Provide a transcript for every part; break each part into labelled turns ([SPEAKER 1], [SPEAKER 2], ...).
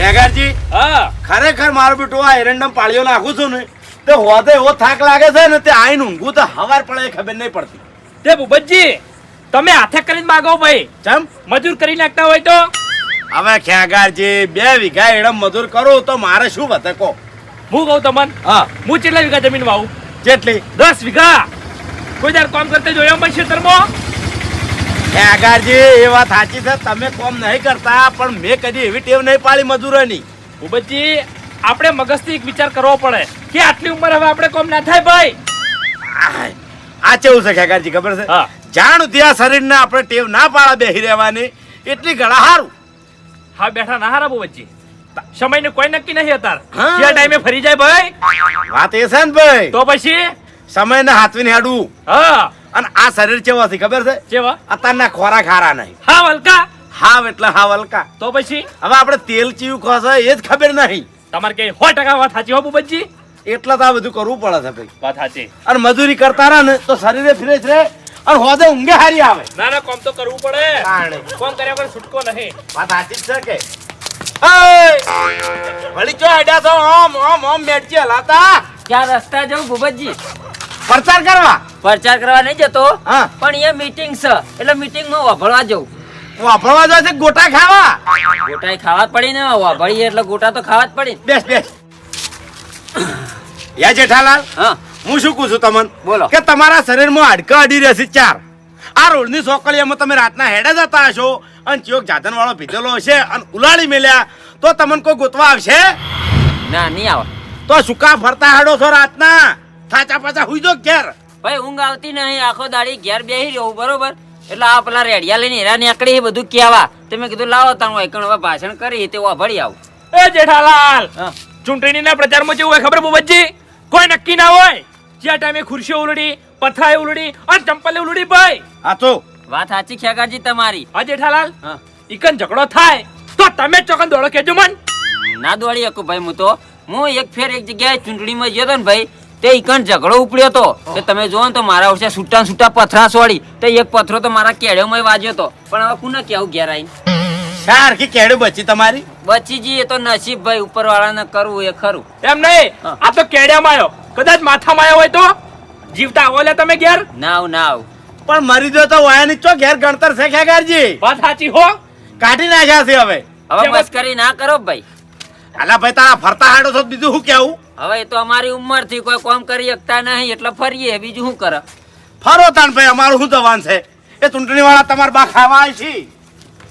[SPEAKER 1] ખેગારજી
[SPEAKER 2] હા.
[SPEAKER 1] ખરેખર મારો બેટો આ એરંડમ પાળીઓ નાખું છું ને તે હોદે એવો થાક લાગે છે ને તે આઈને ઊંઘું તો હવાર પડે ખબર નહીં પડતી.
[SPEAKER 2] તે ભૂપતજી તમે હાથે કરીને માગો ભાઈ.
[SPEAKER 1] ચમ?
[SPEAKER 2] મજૂર કરી નાખતા હોય તો?
[SPEAKER 1] હવે ખેગારજી બે વીઘા એડમ મજૂર કરું તો મારે શું વધે કહો?
[SPEAKER 2] હું કહું તમને?
[SPEAKER 1] હા.
[SPEAKER 2] હું કેટલા વીઘા જમીન વાવું?
[SPEAKER 1] જેટલી.
[SPEAKER 2] દસ વીઘા. કોઈ દર કામ કરતે જોયો મને ખેતરમાં
[SPEAKER 1] ખેગારજી એ વાત સાચી છે તમે કોમ નહીં કરતા પણ મેં કદી એવી ટેવ નહીં પાડી મજૂરોની.
[SPEAKER 2] ભૂપતજી આપણે મગજથી એક વિચાર કરવો પડે. કે આટલી ઉંમર હવે આપણે કોમ ના થાય ભાઈ?
[SPEAKER 1] આ કેવું છે ખેગારજી ખબર છે? જાણ ત્યાં શરીરને આપણે ટેવ ના પાડા બેહી રહેવાની એટલી ઘણા સારું
[SPEAKER 2] હા બેઠા ના હારા ભૂપતજી સમયને કોઈ નક્કી નહીં અતાર
[SPEAKER 1] હા.
[SPEAKER 2] ટાઈમે ફરી જાય ભાઈ?
[SPEAKER 1] વાત એ છે ને ભાઈ?
[SPEAKER 2] તો પછી?
[SPEAKER 1] સમયને હાથવીને હેડવું.
[SPEAKER 2] હા.
[SPEAKER 1] અને આ શરીર કેવાથી ખબર છે?
[SPEAKER 2] જેવા
[SPEAKER 1] અત્યારના ખોરાક હારા નહીં.
[SPEAKER 2] હા વલકા
[SPEAKER 1] હાવ એટલે હા વલકા
[SPEAKER 2] તો પછી?
[SPEAKER 1] હવે આપણે તેલ ચીયું ખોશે એ જ ખબર નહીં.
[SPEAKER 2] તમારે કઈ સો ટકા વાત સાચી હો બુબજી
[SPEAKER 1] એટલા તો આ બધું કરવું પડે છે ભાઈ.
[SPEAKER 2] વાત સાચી.
[SPEAKER 1] અને મજૂરી કરતા રહે ને તો શરીરે ફ્રેશ રહે અને હોદે ઊંઘે હારી આવે.
[SPEAKER 2] ના ના કોમ તો કરવું પડે. કોમ કર્યા વગર છૂટકો નહીં.
[SPEAKER 1] વાત સાચી છે કે! વળી ચો આડ્યા છો? ઓમ ઓમ ઓમ મેટજી હલાતા.
[SPEAKER 3] ક્યાં રસ્તા જવું ભૂપતજી
[SPEAKER 1] પ્રચાર કરવા?
[SPEAKER 3] પ્રચાર કરવા નહીં જતો.
[SPEAKER 1] હા.
[SPEAKER 3] પણ અહીંયા મીટિંગ છે. એટલે મીટિંગમાં વભળવા જવું.
[SPEAKER 1] વાપરવા જાય છે ગોટા ખાવા?
[SPEAKER 3] ગોટા ખાવા જ પડી ને વાભળીએ એટલે ગોટા તો ખાવા જ પડી.
[SPEAKER 1] બેસ બેસ. યા જેઠાલાલ
[SPEAKER 3] હા.
[SPEAKER 1] હું શું કહું છું તમને?
[SPEAKER 3] બોલો.
[SPEAKER 1] કે તમારા શરીરમાં હાડકા અડી રહેશે ચાર. આ રોડની સોકળીયામાં તમે રાતના હેડે જતા હશો અને ચોક જાધન વાળો પીધેલો હશે અને ઉલાળી મેલ્યા. તો તમને કોઈ ગોતવા આવશે?
[SPEAKER 3] ના નહીં આવે.
[SPEAKER 1] તો સુકા ફરતા હાડો છો રાતના? થાચા પાછા હુઈ જો ઘેર.
[SPEAKER 3] ભાઈ ઊંઘ આવતી નહીં. આખો દાડી ઘેર બેસી રહ્યો બરોબર? એટલે આ પેલા રેડિયા લઈને હેરા નીકળી એ બધું કહેવા તે મેં કીધું લાવો તાણ એકણ હવે ભાષણ કરી તે વાભળી આવું.
[SPEAKER 2] એ જેઠાલાલ
[SPEAKER 3] હા.
[SPEAKER 2] ચૂંટણીના પ્રચારમાં જેવું હોય ખબર ભૂપતજી કોઈ નક્કી ના હોય? જ્યાં ટાઈમે ખુરશીઓ ઉલડી પથરાય ઉલડી અને ચંપલે ઉલડી ભાઈ.
[SPEAKER 1] હા તો.
[SPEAKER 3] વાત સાચી ખેગાજી તમારી.
[SPEAKER 2] હા જેઠાલાલ?
[SPEAKER 3] હા.
[SPEAKER 2] ઈકન ઝઘડો થાય તો તમે ચોકન દોડો કેજો મન.
[SPEAKER 3] ના દોડી શકું ભાઈ હું તો. હું એક ફેર એક જગ્યાએ ચૂંટણીમાં ગયો હતો ને ભાઈ તે ઈકણ ઝઘડો ઉપડ્યો તો. તે તમે જોવો ને તો મારા વર્ષે છૂટા છૂટા પથરા સોડી તે એક પથરો તો મારા કેળ્યોમાં વાજ્યો તો. પણ હવે કુને કેવું ઘેર
[SPEAKER 1] કે કેડું બચી તમારી?
[SPEAKER 3] બચી જઈએ તો નસીબ ભાઈ ઉપર વાળાને કરવું એ ખરું.
[SPEAKER 2] એમ નહીં? આ તો કેડિયામાં આવ્યો કદાચ માથામાં આવ્યો હોય તો? જીવતા આવો લે તમે ઘેર.
[SPEAKER 3] નાવ નાવ
[SPEAKER 1] પણ મરી જો તો વાયાની ચો ઘેર ગણતર છે ખેગારજી
[SPEAKER 2] વાત સાચી હો.
[SPEAKER 1] કાઢી નાખ્યા છે હવે.
[SPEAKER 3] હવે
[SPEAKER 2] બસ
[SPEAKER 3] મસ્કરી ના કરો ભાઈ.
[SPEAKER 1] અલા ભાઈ તારા ફરતા હાડો છો બીજું શું કેવું?
[SPEAKER 3] હવે એ તો અમારી ઉંમરથી કોઈ કામ કરી શકતા નહીં એટલે ફરીએ. બીજું શું કરે?
[SPEAKER 1] ફરો તાણ ભાઈ અમારું શું જવાન છે? એ ચૂંટણી વાળા તમારા બા ખાવા આવી છે.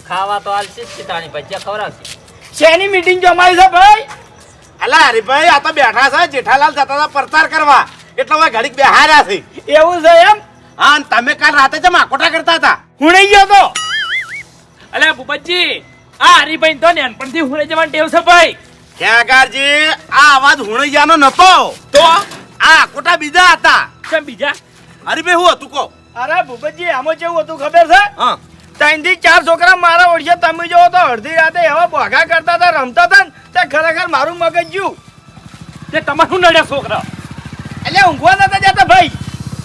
[SPEAKER 3] ખાવા તો હાલશે જ તાણી ભજીયા ખવડાવશે.
[SPEAKER 2] શેની મીટિંગ જમાઈ છે ભાઈ?
[SPEAKER 1] અલા હરીભાઈ આ તો બેઠા છે જેઠાલાલ જતા હતા પ્રચાર કરવા. એટલે હવે ઘડીક બેહાર્યા છે.
[SPEAKER 2] એવું છે એમ?
[SPEAKER 1] હા અને તમે કાલ રાતે જમા કોટા કરતા હતા.
[SPEAKER 2] હુણાઈ ગયો તો? અલે ભૂપતજી આ હરીભાઈ તો નેનપણથી હુણે જવાનું ટેવ છે ભાઈ.
[SPEAKER 1] ખેગારજી આ અવાજ હુણૈયાનો નતો.
[SPEAKER 2] તો?
[SPEAKER 1] આ કોટા બીજા હતા.
[SPEAKER 2] કેમ બીજા?
[SPEAKER 1] અરે બે હું હતું કો
[SPEAKER 4] અરે ભૂપતજી આમાં કેવું હતું ખબર છે?
[SPEAKER 1] હા.
[SPEAKER 4] ત્રણથી ચાર છોકરા મારા ઓળખે તમે જોવો તો અડધી રાતે એવા ભોગા કરતા હતા રમતા હતા ને તે ખરેખર મારું મગજ જ્યું.
[SPEAKER 2] તે તમારું નડ્યા છોકરા?
[SPEAKER 4] એટલે ઊંઘવા નતા જતા ભાઈ.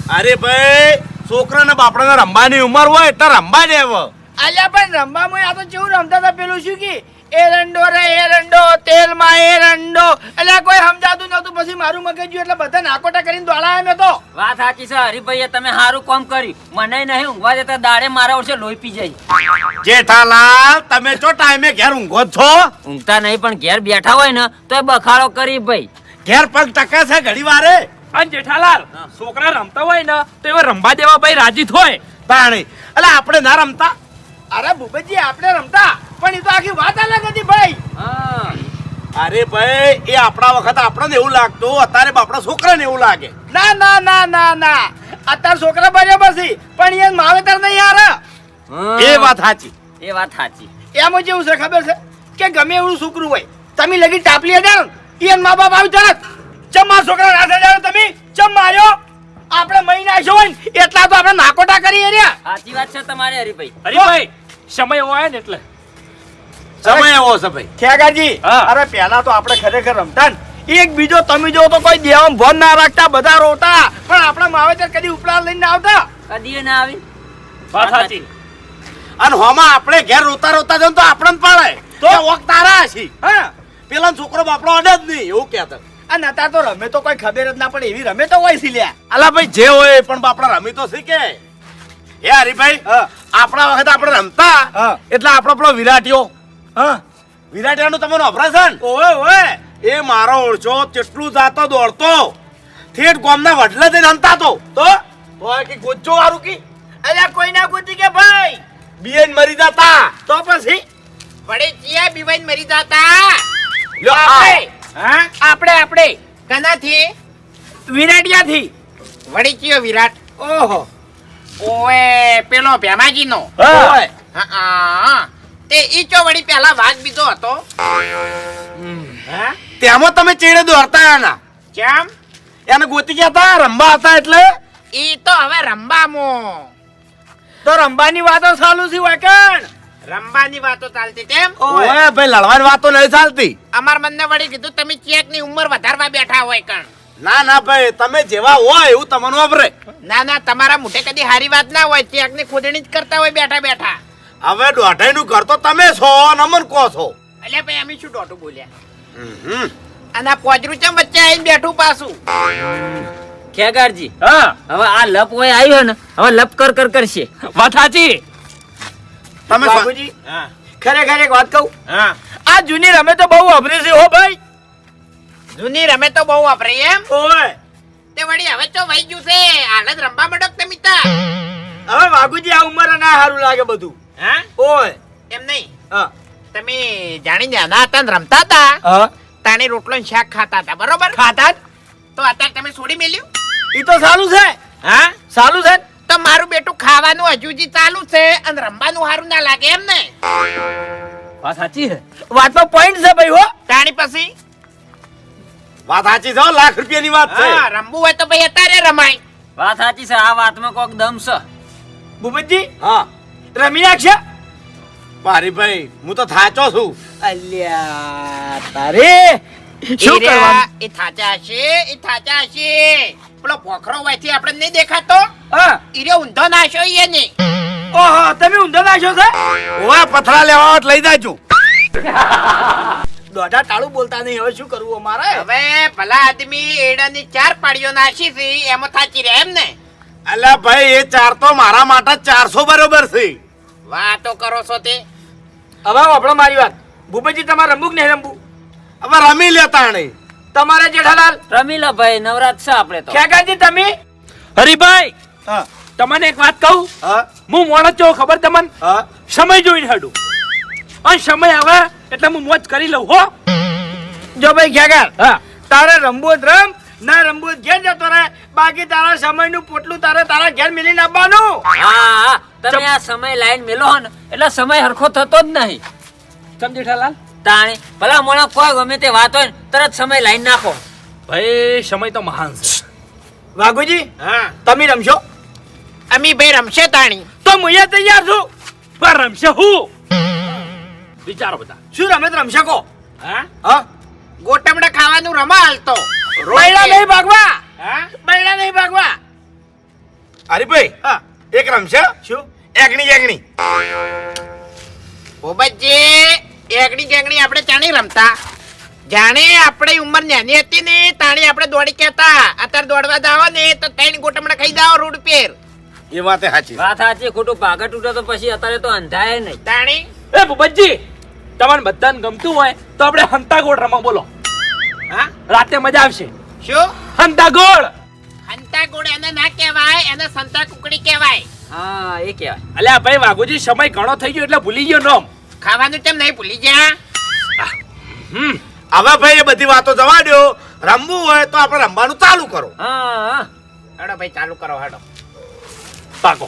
[SPEAKER 1] અરે ભાઈ છોકરાને બાપડાને રમવાની ઉંમર હોય એટલે રમવા દે હવે
[SPEAKER 4] અલ્યા પણ રમવામાં આ તો કેવું રમતા હતા પેલું શું કે? એરંડો રે એરંડો તેલમાં એરંડો એટલે કોઈ સમજાતું નતું પછી મારું મગજ જ્યું એટલે બધા નાકોટા કરીને દોડાયા મેં તો.
[SPEAKER 3] વાત સાચી છે હરિભાઈએ તમે સારું કામ કર્યું. મને નહીં ઊંઘવા દેતા દાડે મારા ઓછે લોહી પી જાય.
[SPEAKER 1] જેઠાલાલ તમે જો ટાઈમે ઘેર ઊંઘો છો?
[SPEAKER 3] ઊંઘતા નહીં પણ ઘેર બેઠા હોય ને તો એ બખાડો કરી ભાઈ.
[SPEAKER 1] ઘેર પગ ટકે છે ઘડી વારે?
[SPEAKER 2] અને જેઠાલાલ છોકરા રમતા હોય ને તો એવા રમવા દેવા ભાઈ રાજી થોય
[SPEAKER 1] પાણી એટલે આપણે ના રમતા?
[SPEAKER 4] અરે ભૂપેજી આપણે રમતા? પણ એ તો આખી વાત અલગ હતી ભાઈ.
[SPEAKER 3] હા.
[SPEAKER 1] અરે ભાઈ એ આપણા વખત આપણને એવું લાગતું અત્યારે આપણા છોકરાને એવું લાગે.
[SPEAKER 4] ના ના ના ના ના. અત્યારે છોકરા બરાબર છે પણ એ માવેતર નહીં યાર.
[SPEAKER 1] એ વાત સાચી.
[SPEAKER 3] એ વાત સાચી.
[SPEAKER 4] એમાં જેવું છે ખબર છે? કે ગમે એવું છોકરું હોય તમે લગી ટાપલી હજાર એ મા બાપ આવી તરત ચમ મારા છોકરા રાતે જાવ તમે? ચમ માર્યો? આપણે મહી નાખ્યો હોય એટલા તો આપણે નાકોટા કરી રહ્યા.
[SPEAKER 3] સાચી વાત છે તમારી હરિભાઈ.
[SPEAKER 2] હરિભાઈ સમય હોય ને એટલે.
[SPEAKER 1] સમય એવો છે ભાઈ.
[SPEAKER 4] ખેગાજી
[SPEAKER 2] હા.
[SPEAKER 4] અરે પહેલા તો આપણે ખરેખર રમતા ને. એક બીજો તમે જો તો કોઈ દેવામાં ભોન ના રાખતા બધા રોતા. પણ આપણે માવેતર કદી ઉપલા લઈને આવતા?
[SPEAKER 3] કદી ના આવી.
[SPEAKER 2] વાત સાચી.
[SPEAKER 1] અને હોમાં આપણે ઘેર રોતા રોતા જવું તો આપણને પાડે. તો? ઓક તારા છી.
[SPEAKER 4] હા.
[SPEAKER 1] પેલા છોકરો બાપડો અડે જ નહીં એવું કહેતા
[SPEAKER 4] અને અત્યારે તો રમે તો કોઈ ખબર જ ના પડે એવી રમે તો હોય છે લ્યા
[SPEAKER 1] અલા ભાઈ જે હોય પણ બાપડા રમી તો શીખે. હે હરીભાઈ
[SPEAKER 4] હા.
[SPEAKER 1] આપણા વખત આપણે રમતા. એટલે આપણો પેલો વિરાટીઓ
[SPEAKER 4] હા.
[SPEAKER 1] વિરાટિયાનું તમારું ઓપરેશન
[SPEAKER 4] ઓવે ઓવે.
[SPEAKER 1] એ મારો ઓળછો તેટલું જાતો દોડતો. ઠેઠ ગામના વડલે જઈને રમતા તો? તો કે ગોજો વાળું કી?
[SPEAKER 4] અરે કોઈ ના ગુતી કે ભાઈ?
[SPEAKER 1] બીએન મરી જતા.
[SPEAKER 4] તો પછી?
[SPEAKER 5] વડે ચિયા બીવાઈન મરી જાતા.
[SPEAKER 1] લ્યો આ.
[SPEAKER 5] આપણે
[SPEAKER 4] હા?
[SPEAKER 5] આપણે આપણે. કનાથી?
[SPEAKER 4] વિરાટિયાથી.
[SPEAKER 5] વડી ચિયો વિરાટ?
[SPEAKER 4] ઓહો.
[SPEAKER 5] ઓએ પેલો ભેમાજીનો.
[SPEAKER 4] ઓય.
[SPEAKER 5] હા, હા. તે ઈ ચો વડી પહેલા ભાગ બીજો હતો?
[SPEAKER 1] તેમાં તમે ચેડે દોરતા એના
[SPEAKER 5] કેમ?
[SPEAKER 1] એને ગોતી ગયા હતા રમવા હતા એટલે?
[SPEAKER 5] ઈ તો હવે રંબામો.
[SPEAKER 4] તો રંબાની વાતો ચાલુ છે વાકણ?
[SPEAKER 5] રંબાની વાતો ચાલતી તેમ?
[SPEAKER 4] ઓય
[SPEAKER 1] ઓય ભાઈ લડવાની વાતો નહીં ચાલતી.
[SPEAKER 5] અમાર મનને વળી કીધું તમે ચેકની ઉંમર વધારવા બેઠા હોય કણ.
[SPEAKER 1] ના ના ભાઈ તમે જેવા હોય એવું તમને વાપરે.
[SPEAKER 5] ના ના તમારા મોઢે કદી હારી વાત ના હોય ચેકની ખોદણી જ કરતા હોય બેઠા બેઠા
[SPEAKER 1] હવે દોઢાઈ નું ઘર તો તમે છો નમન કહો છો.
[SPEAKER 5] એટલે ભાઈ અમે શું દોઢું બોલ્યા? અને આ પોજરું ચમ વચ્ચે આવીને બેઠું પાછું?
[SPEAKER 3] ખેગારજી
[SPEAKER 2] હા.
[SPEAKER 3] હવે આ લપ હોય આવ્યો ને હવે લપ કર કર કરશે.
[SPEAKER 2] વાત સાચી.
[SPEAKER 1] તમે
[SPEAKER 4] બાબુજી હા. ખરેખર એક વાત કહું?
[SPEAKER 1] હા.
[SPEAKER 4] આ જૂની રમે તો બહુ વાપરે છે હો ભાઈ.
[SPEAKER 5] જૂની રમે તો બહુ વાપરે એમ?
[SPEAKER 4] ઓય.
[SPEAKER 5] તે વળી હવે તો વહી ગયું છે? હાલ જ રમવા મિતા તમે તાર.
[SPEAKER 4] હવે વાઘુજી આ ઉંમર ના સારું લાગે બધું.
[SPEAKER 5] હા?
[SPEAKER 4] ઓય.
[SPEAKER 5] એમ નહીં.
[SPEAKER 4] હા.
[SPEAKER 5] તમે જાણી નાના હતા ને રમતા હતા?
[SPEAKER 4] હા.
[SPEAKER 5] તાણે રોટલો ને શાક ખાતા હતા બરોબર?
[SPEAKER 4] ખાતા
[SPEAKER 5] તો અત્યારે તમે છોડી મેલ્યું?
[SPEAKER 4] ઈ તો સારું છે.
[SPEAKER 5] હા?
[SPEAKER 4] સારું છે.
[SPEAKER 5] તો મારું બેટું ખાવાનું હજુ ચાલુ છે અને રમવાનું સારું ના લાગે એમ ને?
[SPEAKER 2] વાત સાચી હે
[SPEAKER 4] વાતનો પોઈન્ટ છે ભાઈ હો.
[SPEAKER 5] તાણી પછી?
[SPEAKER 1] વાત સાચી છે લાખ રૂપિયાની વાત છે.
[SPEAKER 5] રમવું હોય તો ભાઈ અત્યારે રમાય.
[SPEAKER 3] વાત સાચી છે આ વાતમાં કોક દમ છે.
[SPEAKER 4] ભૂપતજી?
[SPEAKER 1] હા.
[SPEAKER 4] રમી નાખશે?
[SPEAKER 1] મારી ભાઈ હું તો થાચો છું.
[SPEAKER 4] અલ્યા તારે? શું કરવાનું?
[SPEAKER 5] એ થાચા છે એ થાચા છે પેલો પોખરો હોયથી આપણે નહીં દેખાતો?
[SPEAKER 4] હા.
[SPEAKER 5] ઈરે ઊંધો નાશો ઈએ એની.
[SPEAKER 4] ઓહો તમે ઊંધો નાશો છે?
[SPEAKER 1] ઓવા પથરા લેવા લઈ જાજો.
[SPEAKER 4] દોઢા ટાળું બોલતા નહીં હવે શું કરવું અમારે?
[SPEAKER 5] હવે ભલા આદમી એડાની ચાર પાડીઓ નાશી છે એમાં થાચી રહ્યા એમ ને
[SPEAKER 1] અલ્યા ભાઈ એ ચાર તો મારા માટે ચારસો બરોબર છે.
[SPEAKER 5] વાતો કરો છો તે?
[SPEAKER 4] હવે આપણો મારી વાત. ભૂપેજી તમારે રમવું કે નહીં રમવું?
[SPEAKER 1] હવે રમી લેતા નહીં
[SPEAKER 4] તમારે જેઠાલાલ?
[SPEAKER 3] રમી લો ભાઈ નવરાત છે આપણે તો.
[SPEAKER 4] ખેગાજી તમે?
[SPEAKER 2] હરીભાઈ!
[SPEAKER 1] હા.
[SPEAKER 2] તમને એક વાત કહું?
[SPEAKER 1] હા.
[SPEAKER 2] હું મોણસ છો ખબર તમને?
[SPEAKER 1] હા.
[SPEAKER 2] સમય જોઈને હડું. અને સમય આવે એટલે હું મોજ કરી લઉં હો.
[SPEAKER 4] જો ભાઈ ખેગાર
[SPEAKER 2] હા.
[SPEAKER 4] તારે રમવું જ રમ ના રમવું જ ઘેર જતો રહે. બાકી તારા સમયનું પોટલું તારે તારા ઘેર મિલી આપવાનું.
[SPEAKER 3] હા હા. તમે આ સમય લાઈન મેલો હો ને એટલે સમય હરખો થતો જ નહીં.
[SPEAKER 2] સમજી ઠાલાલ
[SPEAKER 3] તાણી ભલા મોણા કોઈ ગમે તે વાત હોય ને તરત સમય લાઈન નાખો.
[SPEAKER 2] ભાઈ સમય તો મહાન છે.
[SPEAKER 4] વાઘુજી
[SPEAKER 5] હા.
[SPEAKER 4] તમે રમશો?
[SPEAKER 5] અમી ભાઈ રમશે તાણી.
[SPEAKER 4] તો હું તૈયાર છું.
[SPEAKER 2] પણ રમશે હું? વિચારો બધા.
[SPEAKER 4] શું રમે રમશે કો
[SPEAKER 5] હા?
[SPEAKER 4] હા?
[SPEAKER 5] ગોટમડા ખાવાનું રમા હાલતો
[SPEAKER 4] બૈડા નહીં ભાગવા.
[SPEAKER 5] હા?
[SPEAKER 4] બૈડા નહીં ભાગવા.
[SPEAKER 1] હરીભાઈ
[SPEAKER 4] હા.
[SPEAKER 1] એક રમશે?
[SPEAKER 4] શું?
[SPEAKER 1] એકની એકની
[SPEAKER 5] ભૂપતજી એકડી ગેંગણી આપણે ચાણી રમતા. જાણે આપણે ઉંમર નાની હતી ને તાણી આપણે દોડી કહેતા અત્યારે દોડવા જાવ ને તો ત્રણ ગોટમડા ખાઈ જાવ રોડ પેર
[SPEAKER 1] એ વાત સાચી.
[SPEAKER 3] વાત સાચી ખોટું ભાગા તૂટે તો પછી અત્યારે તો અંધાય નહીં.
[SPEAKER 5] તાણી?
[SPEAKER 2] એ ભૂપતજી તમારે બધાને ગમતું હોય તો આપણે હંતાગોળ રમો બોલો.
[SPEAKER 5] હા?
[SPEAKER 2] રાતે મજા આવશે.
[SPEAKER 5] શું?
[SPEAKER 2] હંતાગોળ!
[SPEAKER 5] હંતા ગોળ એને ના કહેવાય એને સંતા કુકડી કહેવાય.
[SPEAKER 3] હા એ કહેવાય.
[SPEAKER 2] અલ્યા ભાઈ વાઘુજી સમય ઘણો થઈ ગયો એટલે ભૂલી ગયો નોમ.
[SPEAKER 5] ખાવાનું કેમ નહીં ભૂલી ગયા?
[SPEAKER 2] હમ
[SPEAKER 1] હવે ભાઈ એ બધી વાતો જવા દો રમવું હોય તો આપણે રમવાનું ચાલુ કરો.
[SPEAKER 3] હા
[SPEAKER 5] હેડો ભાઈ ચાલુ કરો હેડો.
[SPEAKER 2] પાકો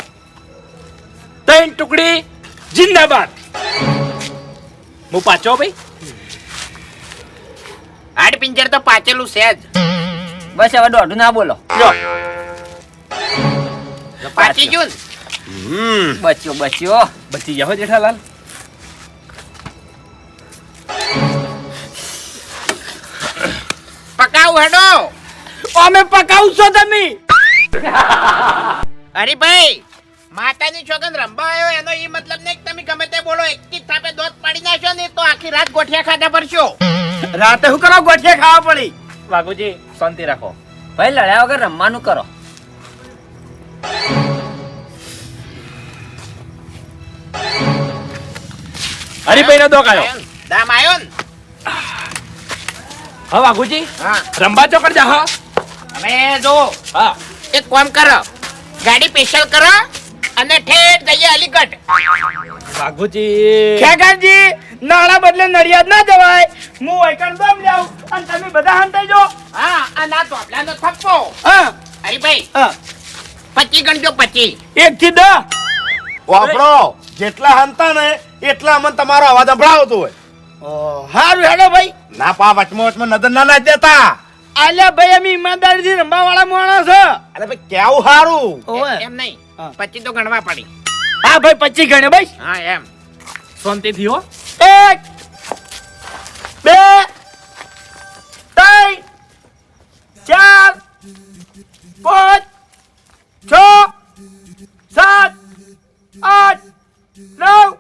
[SPEAKER 2] ત્રણ ટુકડી જિંદાબાદ. હું પાછો ભાઈ?
[SPEAKER 5] આડ પિંજર તો પાચેલું છે જ.
[SPEAKER 3] બસ હવે દોઢું ના બોલો.
[SPEAKER 5] પાછી
[SPEAKER 1] હમ
[SPEAKER 3] બચ્યો બચ્યો.
[SPEAKER 2] બચી જાઓ જેઠાલાલ
[SPEAKER 5] પકાવું હેડો.
[SPEAKER 4] અમે પકાવશો તમે?
[SPEAKER 5] અરે ભાઈ માતાની છોકન રંબા આવ્યો એનો એ મતલબ નહીં તમે ગમે તે બોલો એક જ થાપે દોત પાડી નાખશો ને તો આખી રાત ગોઠિયા ખાધા પડશો
[SPEAKER 4] રાતે શું કરો ગોઠિયા ખાવા પડી?
[SPEAKER 2] વાઘુજી શાંતિ રાખો.
[SPEAKER 3] ભાઈ લડ્યા વગર રમવાનું કરો.
[SPEAKER 2] હરિભાઈ નો દોક આવ્યો.
[SPEAKER 5] દામ આવ્યો ને.
[SPEAKER 2] હા વાઘુજી?
[SPEAKER 5] હા.
[SPEAKER 2] રંબા ચોકડ જા હા.
[SPEAKER 5] હવે જો
[SPEAKER 2] હા.
[SPEAKER 5] એક કામ કરો. ગાડી સ્પેશિયલ કરો અને ઠેઠ જઈએ અલીગઢ.
[SPEAKER 2] વાઘુજી.
[SPEAKER 4] ખેગાજી નાણા બદલે નડિયાદ ના જવાય. હું વૈકણ દમ જાઉં અને તમે બધા હંતાઈ જો
[SPEAKER 5] હા આ ના તોપલાનો થપ્પો.
[SPEAKER 4] હા.
[SPEAKER 5] હરીભાઈ
[SPEAKER 4] હા.
[SPEAKER 5] પચી ગણજો પચી
[SPEAKER 4] એક થી દસ.
[SPEAKER 1] વાપરો. જેટલા હંતા ને એટલા અમને તમારો અવાજ સંભળાવતો હોય.
[SPEAKER 4] હારું હેડો ભાઈ.
[SPEAKER 1] ના પા વચમાં વચમાં નજર ના નાખ દેતા.
[SPEAKER 4] આલ્યા ભાઈ અમે ઈમાનદારીથી રંબા વાળા માણસ છે.
[SPEAKER 1] અરે ભાઈ કેવું સારું
[SPEAKER 5] એમ નહીં.
[SPEAKER 4] હા.
[SPEAKER 5] પચી તો ગણવા પડી.
[SPEAKER 4] હા ભાઈ પચીસ ગણે ભાઈ.
[SPEAKER 5] હા એમ.
[SPEAKER 2] શાંતિ થયો
[SPEAKER 4] એક બે ત્રણ ચાર પાંચ છ સાત આઠ નવ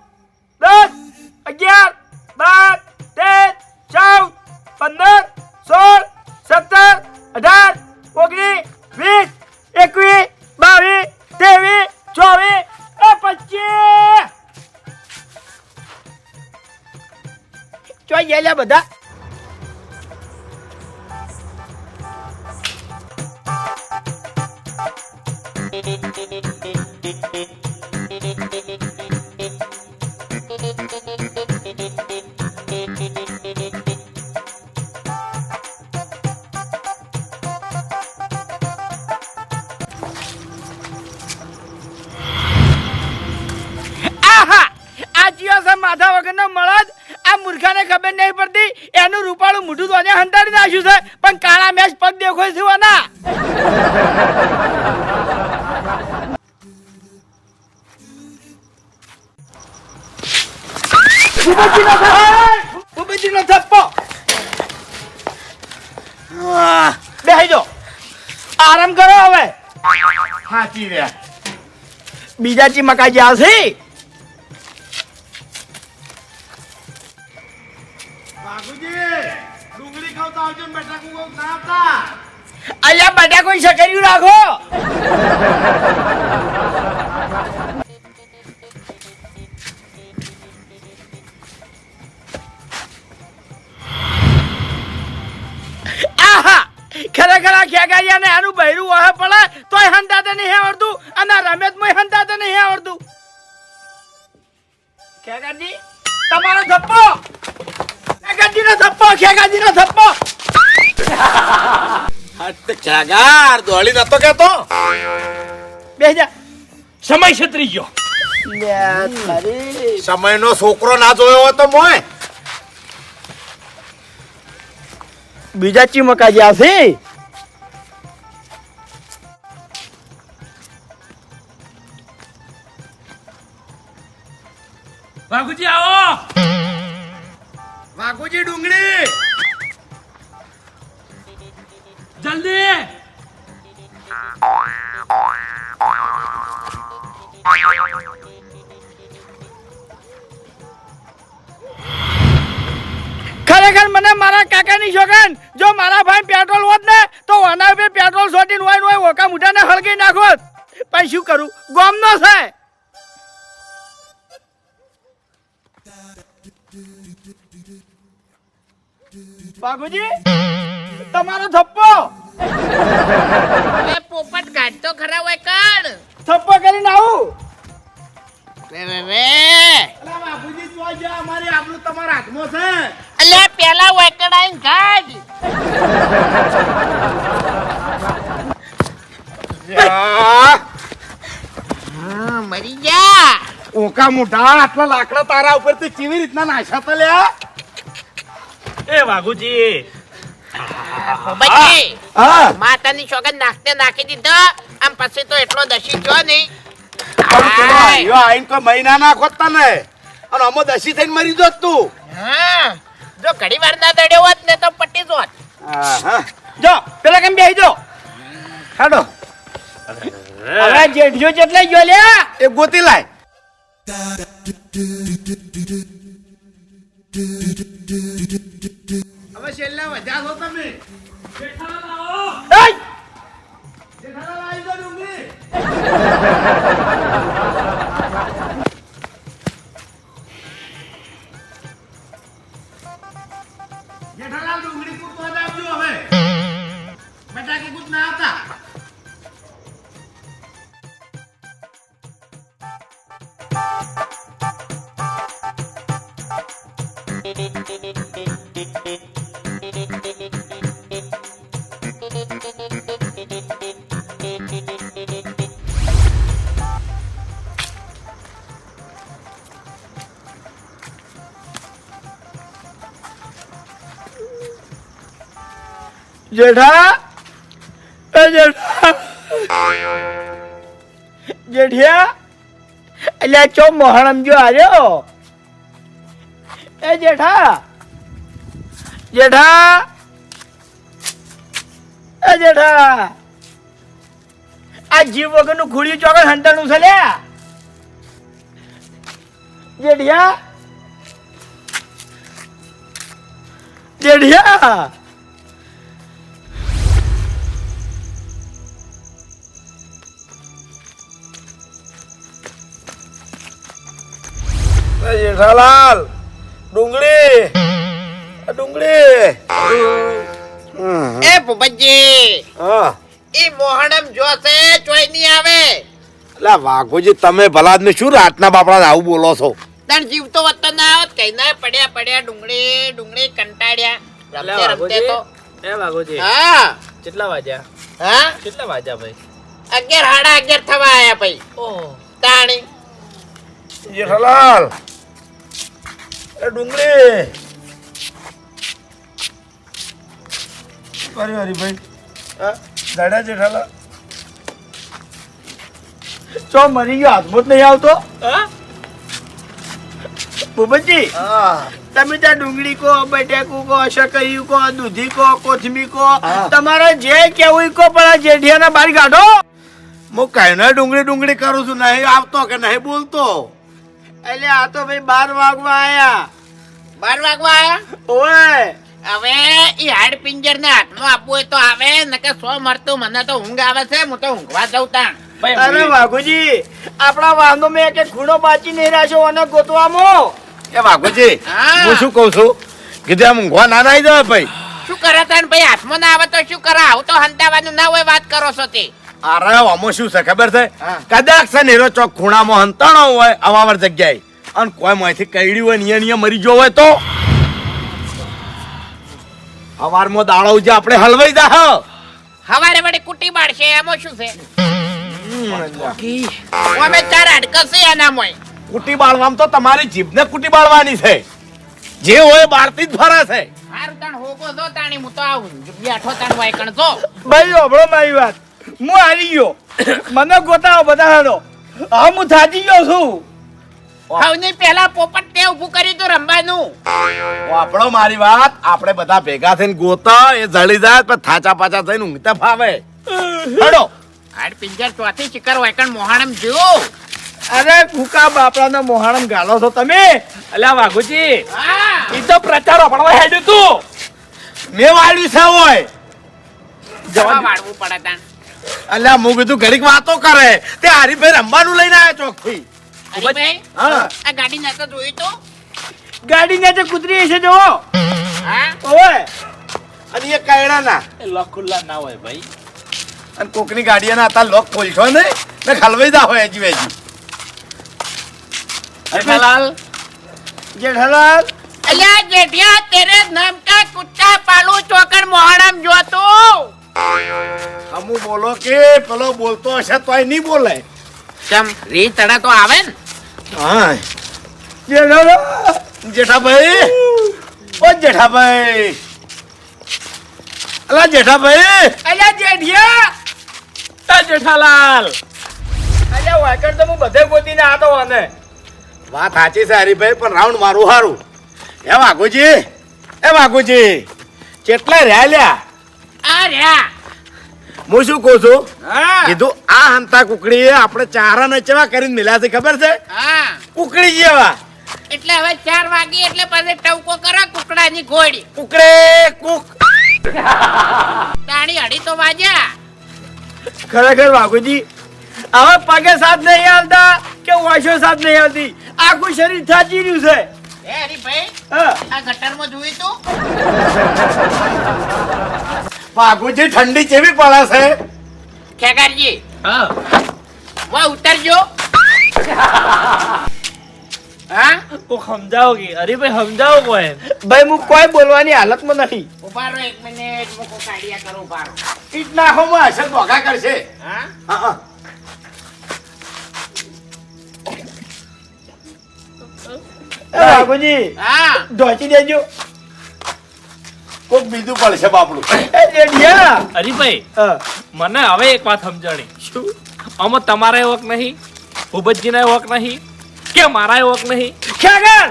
[SPEAKER 4] માથા વગરનો મળદ? આ મૂર્ખાને ખબર નહીં પડતી. એનું રૂપાળું મોઢું તો હંટાડી નાખ્યું છે. પણ કાળા મેચ પગ દેખો છે ના ભૂપતિનો થપ્પો. બેહી જો આરામ કરો હવે.
[SPEAKER 1] સાચી રહ્યા
[SPEAKER 4] બીજા ચીમકાજી આવશે
[SPEAKER 1] બાપુજી, ડુંગળી ખાવ તો આવજો બટાકું ખાવ ના આપતા.
[SPEAKER 4] આ ખેગારિયાને એનું બૈરું વહે પડે, તોય હંતાતે નહીં આવડતું અને આ રમેશમાં હંતાતે નહીં આવડતું. ખેગાજી તમારો થપ્પો ખેગાજીનો થપ્પો ખેગાજીનો થપ્પો
[SPEAKER 1] ચાગાર દોડી નતો કેતો
[SPEAKER 4] બે જા
[SPEAKER 2] સમય છત્રી ગયો.
[SPEAKER 1] સમયનો છોકરો ના જોયો હોય તો મોય.
[SPEAKER 4] બીજા ચીમકાજી આવશે
[SPEAKER 2] વાઘુજી આવો.
[SPEAKER 4] ઓકા
[SPEAKER 1] મોઢા આટલા લાકડા તારા ઉપરથી કેવી રીતના નાશા તો લ્યા?
[SPEAKER 2] એ વાઘુજી.
[SPEAKER 5] બચ્ચી માતાની સોગંદ નાખતે નાખી દીધો આમ પછી તો એટલો દશી જો નહીં. આયો
[SPEAKER 1] આઈને કોઈ મહિના ના ખોત તને. અને અમો દશી થઈને મરી જોત તું.
[SPEAKER 5] હા. જો ઘડી વાર ના દડ્યો હોત ને તો પટી જોત.
[SPEAKER 1] હા હા.
[SPEAKER 4] જો પેલા કેમ બેહી જો? હાડો. હવે જેટલે ગયો લ્યા.
[SPEAKER 1] એ ગોતી લાય છેલ્લા વધ્યા છો તમે
[SPEAKER 4] એય!
[SPEAKER 1] જેઠાલાલ આવી જાઓ ડુંગળી
[SPEAKER 4] જેઠા? એ જેઠા? જેઠિયા? એટલે ચો મોહણમ જો આવ્યો એ જેઠા? જેઠા? એ જેઠા? આ જીવ વગરનું ખુલ્યું ચોકડ હંતાનું છે લ્યા જેઠિયા? જેઠિયા?
[SPEAKER 1] જેઠાલાલ ડુંગળી ડુંગળી.
[SPEAKER 5] એ ભૂપતજી
[SPEAKER 1] હા.
[SPEAKER 5] ઈ મોહણમ જોશે ચોઈ ની આવે.
[SPEAKER 1] એટલે વાઘોજી તમે ભલા આદમી શું રાતના બાપડા આવું બોલો છો?
[SPEAKER 5] તણ જીવતો વતન ના આવત કઈ ના પડ્યા પડ્યા ડુંગળી ડુંગળી કંટાળ્યા. રમતે રમતે તો.
[SPEAKER 2] એ વાઘોજી
[SPEAKER 5] હા.
[SPEAKER 2] કેટલા વાગ્યા?
[SPEAKER 5] હા?
[SPEAKER 2] કેટલા વાગ્યા ભાઈ?
[SPEAKER 5] અગિયાર સાડા અગિયાર થવા આયા ભાઈ.
[SPEAKER 2] ઓહો.
[SPEAKER 5] તાણી.
[SPEAKER 1] જેઠાલાલ એ ડુંગળી! અરે હરીભાઈ? હા? દાડા જેઠાલા?
[SPEAKER 4] ચો મરી ગયો હાથમાં નહીં આવતો?
[SPEAKER 2] હા?
[SPEAKER 4] ભૂપતજી તમે ત્યાં ડુંગળી કો બટેકું કો શકરી કો દૂધી કો કોથમી કો તમારે જે કેવું કો પણ આ જેઠિયાના બારી કાઢો.
[SPEAKER 1] હું કઈ ડુંગળી ડુંગળી કરું છું નહીં આવતો કે નહીં બોલતો?
[SPEAKER 4] એટલે આ તો ભાઈ બાર વાગવા આયા.
[SPEAKER 5] બાર વાગવા આયા?
[SPEAKER 4] ઓય.
[SPEAKER 5] હવે ઈ હાડ પિંજર ને હાથમાં આપવું હોય તો આવે નકે સો મરતું મને તો ઊંઘ આવે છે હું તો ઊંઘવા જઉં તાણ.
[SPEAKER 2] ભાઈ
[SPEAKER 4] અરે વાઘુજી આપણા વાંધો મેં કે ખૂણો બાચી નહીં રાખ્યો અને ગોતવામાં.
[SPEAKER 1] એ વાઘુજી
[SPEAKER 5] હા.
[SPEAKER 1] હું શું કહું છું? કીધું આમ ઊંઘવા ના નાઈ દો ભાઈ.
[SPEAKER 5] શું કરે તાણ? ભાઈ હાથમાં ના આવે તો શું કરે? આવું તો હંતાવાનું ના હોય વાત કરો છો તે.
[SPEAKER 1] અરે આમાં શું છે ખબર છે? કદાચ છે નેરો ચોક ખૂણામાં હંતાણો હોય અવાવર જગ્યાએ. અને કોઈ માંથી કઈડી હોય ને અહીંયા મરી ગયો હોય તો? અવારમાં દાડો જે આપણે હલવાઈ જા હ.
[SPEAKER 5] હવારે વડે કુટી મારશે એમાં શું છે? અમે ચાર હાડકા છે એનામાં
[SPEAKER 1] કુટી બાળવામાં તો તમારી જીભને કુટી બાળવાની છે. જે હોય બાળતી જ ફરે છે.
[SPEAKER 5] હારું તાણ હોગો જો તાણી હું તો આવું. બેઠો તાણ વાયકણ જો.
[SPEAKER 4] ભાઈ ઓબળો મારી વાત. હું આવી ગયો. મને ગોતાવો બધા હેડો હા હું થાકી ગયો છું.
[SPEAKER 5] હવની પહેલા પોપટ તે ઊભું કર્યું તો રમવાનું.
[SPEAKER 1] આપણો મારી વાત. આપણે બધા ભેગા થઈને ગોતા એ જળી જાય પણ થાચા પાચા થઈને ઊંઘતા ફાવે. હડો
[SPEAKER 5] આડ પિંજર ચોથી શિખર વાયકણ મોહાણમ જો
[SPEAKER 4] અરે કુકા બાપડાનો મોહાણમ ગાલો છો તમે?
[SPEAKER 2] અલ્યા વાઘુજી.
[SPEAKER 5] હા.
[SPEAKER 2] ઈ તો પ્રચાર આપણો હેડ્યું તું.
[SPEAKER 1] મેં વાળ્યું છે હોય
[SPEAKER 5] જવા વાળવું પડે તાણ.
[SPEAKER 1] અલ્યા હું કીધું ઘડીક વાતો કરે. તે હરીભાઈ રમવાનું લઈને આવ્યા હા.
[SPEAKER 5] આ ગાડી નતો તો
[SPEAKER 4] ગાડી ને કૂતરી
[SPEAKER 5] હા?
[SPEAKER 4] ઓય
[SPEAKER 1] અને એ કયડાના.
[SPEAKER 2] એ લોક ખુલ્લા ના હોય ભાઈ.
[SPEAKER 1] અને કોકની ગાડીઓના હતા લોક ખોલશો ને ને ખલવાઈ દા હોય હજી. હજી
[SPEAKER 2] જેઠાલાલ
[SPEAKER 4] જેઠાલાલ
[SPEAKER 5] અલ્યા જેઠિયા તેરે નામ કા કુત્તા પાલુ ચોકડ મોહણમ જોતો.
[SPEAKER 1] અમુ બોલો કે પેલો બોલતો હશે તોય નહીં બોલે.
[SPEAKER 5] ચમ રી તડા તો આવે ને.
[SPEAKER 1] હા. જેઠાભાઈ. ઓ જેઠાભાઈ. અલા જેઠાભાઈ.
[SPEAKER 4] અલ્યા જેઠિયા.
[SPEAKER 2] તા જેઠાલાલ.
[SPEAKER 4] અલ્યા વાકર તો હું બધે ગોતીને આતો વાને
[SPEAKER 1] વાત સાચી છે હરીભાઈ પણ રાઉન્ડ મારું હારું. એ વાઘુજી. એ વાઘુજી. કેટલા રહ્યા લ્યા.
[SPEAKER 5] આ રહ્યા
[SPEAKER 1] હું શું કહું છું? કીધું આ હંતા કુકડી આપણે ચારા ને ચેવા કરીને મિલ્યા છે ખબર છે?
[SPEAKER 5] હા.
[SPEAKER 1] કુકડી જેવા.
[SPEAKER 5] એટલે હવે ચાર વાગી એટલે પછી ટવકો કરો કુકડાની ઘોડી
[SPEAKER 1] કુકડે કુક.
[SPEAKER 5] તાણી અડી તો વાજ્યા
[SPEAKER 4] ખરેખર વાઘુજી હવે પગે સાથ નહીં આવતા કે વાશો સાથ નહીં આવતી? આખું શરીર થાચી રહ્યું છે.
[SPEAKER 5] હરીભાઈ આ ગટરમાં જોયું તું?
[SPEAKER 1] વાઘુજી ઠંડી કેવી પડે છે?
[SPEAKER 5] ખેગારજી
[SPEAKER 2] હા.
[SPEAKER 5] વા ઉતરજો. હા?
[SPEAKER 2] કો સમજાવો કે ભાઈ સમજાવો કોઈ
[SPEAKER 4] ભાઈ હું કોઈ બોલવાની હાલતમાં નથી.
[SPEAKER 5] ઊભા રહો એક મિનિટ હું કોક આઈડિયા કરું ઊભા રહો.
[SPEAKER 1] ઈટ નાખોમાં હશે ભોગા કરશે.
[SPEAKER 5] હા?
[SPEAKER 1] હા
[SPEAKER 4] વાઘુજી
[SPEAKER 5] હા.
[SPEAKER 4] ઢોચી દેજો.
[SPEAKER 1] કોક બીજું પડશે બાપડું.
[SPEAKER 2] હરીભાઈ મને હવે એક વાત સમજાણી.
[SPEAKER 4] શું?
[SPEAKER 2] આમાં તમારા એવક નહીં ભૂપતજીના એવક નહીં કે મારા એવક નહીં?
[SPEAKER 4] ખ્યાગર!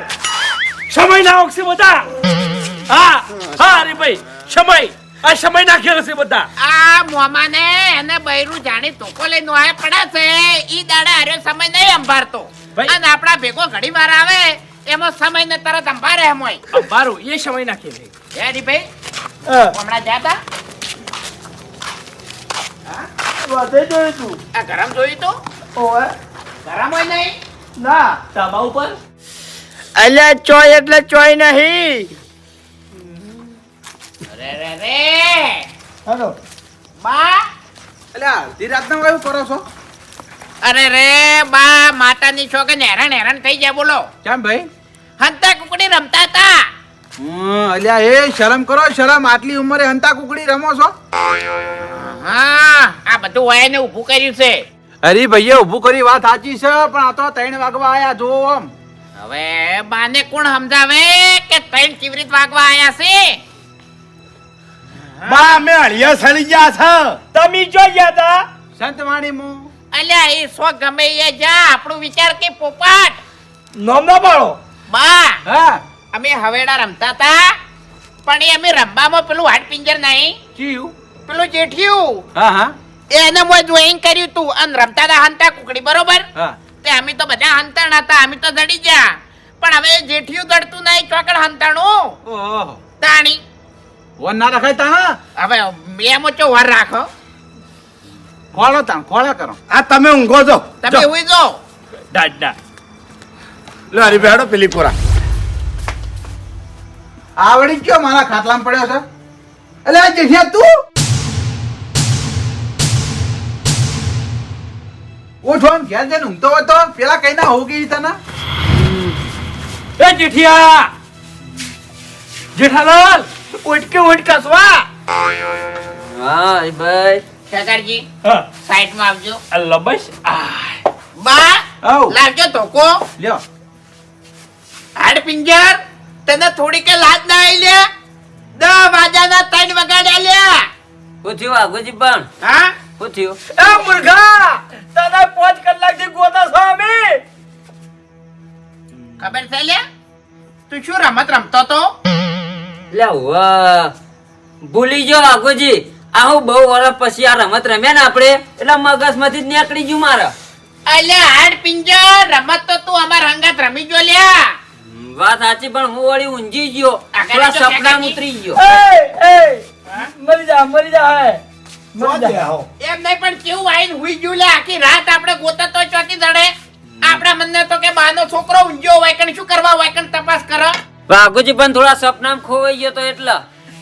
[SPEAKER 2] સમય ના વખશે બધા. હા હા હરીભાઈ સમય. આ સમય નાખેલો છે બધા.
[SPEAKER 5] આ મોમાને એને બૈરું જાણી તોકો નો આય પડે છે. ઈ દાડા હારે સમય નહીં અંભારતો
[SPEAKER 2] ભાઈ.
[SPEAKER 5] અને આપણા ભેગો ઘડી વાર આવે એમાં સમય ને તરત અંભારે એમ હોય.
[SPEAKER 2] બારું એ સમય નાખેલી
[SPEAKER 5] હે હરીભાઈ. હમણાં જાતા
[SPEAKER 4] વાતે જોયું તું.
[SPEAKER 5] આ ગરમ જોયું તું?
[SPEAKER 4] ઓવે.
[SPEAKER 5] ગરમ હોય નહીં?
[SPEAKER 4] ના
[SPEAKER 2] તાબા ઉપર.
[SPEAKER 4] અલ્યા ચોય એટલે ચોય નહીં.
[SPEAKER 5] અરે રે રે
[SPEAKER 4] હાલો.
[SPEAKER 5] બા.
[SPEAKER 6] એટલે અડધી રાતના કયું કરો છો?
[SPEAKER 5] અરે રે બા માતાની છોકરી હેરાન હેરાન થઈ જાય બોલો.
[SPEAKER 6] કેમ ભાઈ?
[SPEAKER 5] હંતા કુકડી રમતા હતા
[SPEAKER 6] અલ્યા એ શરમ કરો શરમ. આટલી ઉંમરે હંતા કુકડી રમો છો?
[SPEAKER 5] હા આ બધું વયાને ઊભું કર્યું છે.
[SPEAKER 6] અરે ભાઈએ ઊભું કરી વાત સાચી છે પણ આ તો ત્રણ વાગવા આયા જો આમ.
[SPEAKER 5] હવે બાને કોણ સમજાવે કે ત્રણ ચીવરીત વાગવા આયા છે?
[SPEAKER 1] બા અમે અળિયા સળી ગયા છે.
[SPEAKER 4] તમે જો ગયા તા?
[SPEAKER 6] સંતવાણી મુ.
[SPEAKER 5] અલ્યા એ સો ગમે એ જા આપણો વિચાર કે પોપાટ.
[SPEAKER 4] નોમ ના પાડો.
[SPEAKER 5] બા
[SPEAKER 6] હા.
[SPEAKER 5] અમે હવેડા રમતા હતા પણ એ અમે રમવામાં પેલું હાડ પિંજર નહીં.
[SPEAKER 6] ચીયું.
[SPEAKER 5] પેલું જેઠિયું
[SPEAKER 6] હા હા.
[SPEAKER 5] એને મેં જોઈન કર્યું તું. અને રમતા હતા હંતા કુકડી બરોબર?
[SPEAKER 6] હા.
[SPEAKER 5] તે અમે તો બધા હંતાણ હતા અમે તો દડી ગયા. પણ હવે જેઠિયું દડતું નહીં ચોકડ હંતાણું?
[SPEAKER 6] ઓહો.
[SPEAKER 5] તાણી.
[SPEAKER 6] વન ના રખાય તા
[SPEAKER 5] હવે એમાં ચો વાર રાખો
[SPEAKER 6] ખોળો તાણ ખોળા કરો.
[SPEAKER 1] આ તમે ઊંઘો છો
[SPEAKER 5] તમે
[SPEAKER 1] જો.
[SPEAKER 5] ઉઈ જો.
[SPEAKER 2] દાદા
[SPEAKER 1] લો હરીભાઈ બેડો પેલી પૂરા
[SPEAKER 6] આવડી કયો મારા ખાટલામાં પડ્યો છે? એટલે આ જેઠિયા તું? ઉઠો આમ ઘેર જઈને ઊંઘતો હોય તો પેલા કઈ ના હોવું કે તને
[SPEAKER 2] એ જેઠિયા! જેઠાલાલ
[SPEAKER 4] ઉઠકે ઉઠ કસવા
[SPEAKER 3] હા હરીભાઈ
[SPEAKER 5] ખેગારજી
[SPEAKER 2] હા.
[SPEAKER 5] સાઈડમાં આવજો.
[SPEAKER 2] આ બસ આ
[SPEAKER 5] બા
[SPEAKER 6] આવ.
[SPEAKER 5] લાવજો ધોકો.
[SPEAKER 6] લ્યો.
[SPEAKER 5] હાડ પિંજર તને થોડી કે લાજ ના આવી લે? દ વાજાના ત્રણ વગાડ્યા
[SPEAKER 3] લે થયું આગોજી પણ
[SPEAKER 5] હા?
[SPEAKER 3] શું
[SPEAKER 4] એ મુર્ગા તને પાંચ કલાકથી ગોતા છો અમે.
[SPEAKER 5] ખબર છે લે તું શું રમત રમતો તો?
[SPEAKER 3] લે વા ભૂલી જો આગોજી આ હું બહુ વર્ષ પછી આ રમત રમ્યા ને આપણે એટલે મગજમાંથી જ નીકળી ગયું મારા.
[SPEAKER 5] અલ્યા હાડ પિંજર રમત તો તું અમાર હંગાત રમી જો લ્યા.
[SPEAKER 3] વાત સાચી પણ હું વળી ઊંઘી ગયો. થોડા સપના. ઉતરી ગયો.
[SPEAKER 4] એ એ મરી જા મરી જા હે.
[SPEAKER 5] એમ નહીં પણ કેવું આઈને હુઈ ગયું લે? આખી રાત આપણે ગોતા તો ચોથી દડે. આપણા મનને તો કે બાનો છોકરો ઊંઘ્યો હોય કણ શું કરવા હોય કણ તપાસ કરો.
[SPEAKER 3] ભાગુજી પણ થોડા સપના ખોવાઈ ગયો તો એટલે.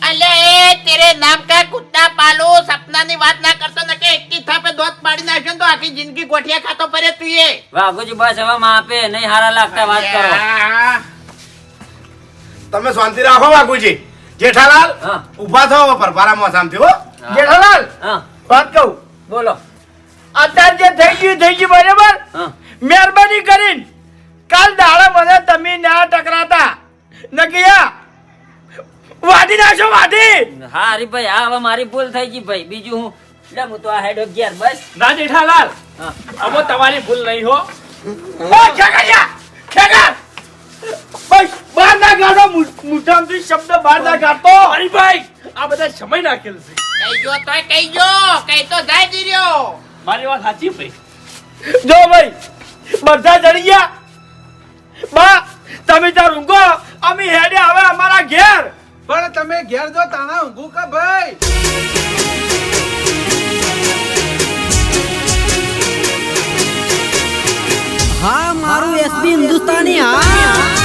[SPEAKER 5] અલે એ તેરે નામ કા કુત્તા પાલો સપનાની વાત ના કરતો ન કે એકથી થાપે દોત પાડી નાખ્યો તો આખી જિંદગી ગોઠિયા ખાતો પડે તું એ.
[SPEAKER 3] વાઘોજી બસ હવે માપે નહીં હારા લાગતા વાત કરો.
[SPEAKER 1] તમે શાંતિ રાખો બાપુજી. જેઠાલાલ
[SPEAKER 3] હા.
[SPEAKER 1] ઊભા થો પરભારા મોસામથી હો.
[SPEAKER 4] જેઠાલાલ
[SPEAKER 3] હા.
[SPEAKER 4] વાત કહું.
[SPEAKER 3] બોલો.
[SPEAKER 4] અત્યારે જે થઈ ગયું થઈ ગયું બરાબર?
[SPEAKER 3] હા.
[SPEAKER 4] મહેરબાની કરીને કાલ દાડા મને તમે ના ટકરાતા. નકિયા વાડી નાખો વાડી
[SPEAKER 3] હા હરીભાઈ હા હવે મારી ભૂલ થઈ ગઈ ભાઈ. બીજું હું એટલે હું તો આ હેડ અગિયાર બસ.
[SPEAKER 2] ના જેઠાલાલ.
[SPEAKER 3] હા.
[SPEAKER 2] અમો તમારી ભૂલ નહીં હો.
[SPEAKER 4] ઓ ખેગડિયા ખેગર બસ. બહાર ના કાઢો મુઠામથી શબ્દ બહાર ના કાઢતો
[SPEAKER 2] હરિભાઈ આ બધા સમય નાખેલ છે.
[SPEAKER 5] કઈ ગયો તોય કઈ ગયો કઈ તો જાય જી રહ્યો
[SPEAKER 2] મારી વાત સાચી ભાઈ?
[SPEAKER 4] જો ભાઈ બધા જડી ગયા. બા તમે ત્યાં ઊંઘો. અમે હેડે આવે અમારા ઘેર.
[SPEAKER 6] પણ તમે ઘેર જો તાણા ઊંઘું કે ભાઈ?
[SPEAKER 7] હા મારું એસપી હિન્દુસ્તાની હા.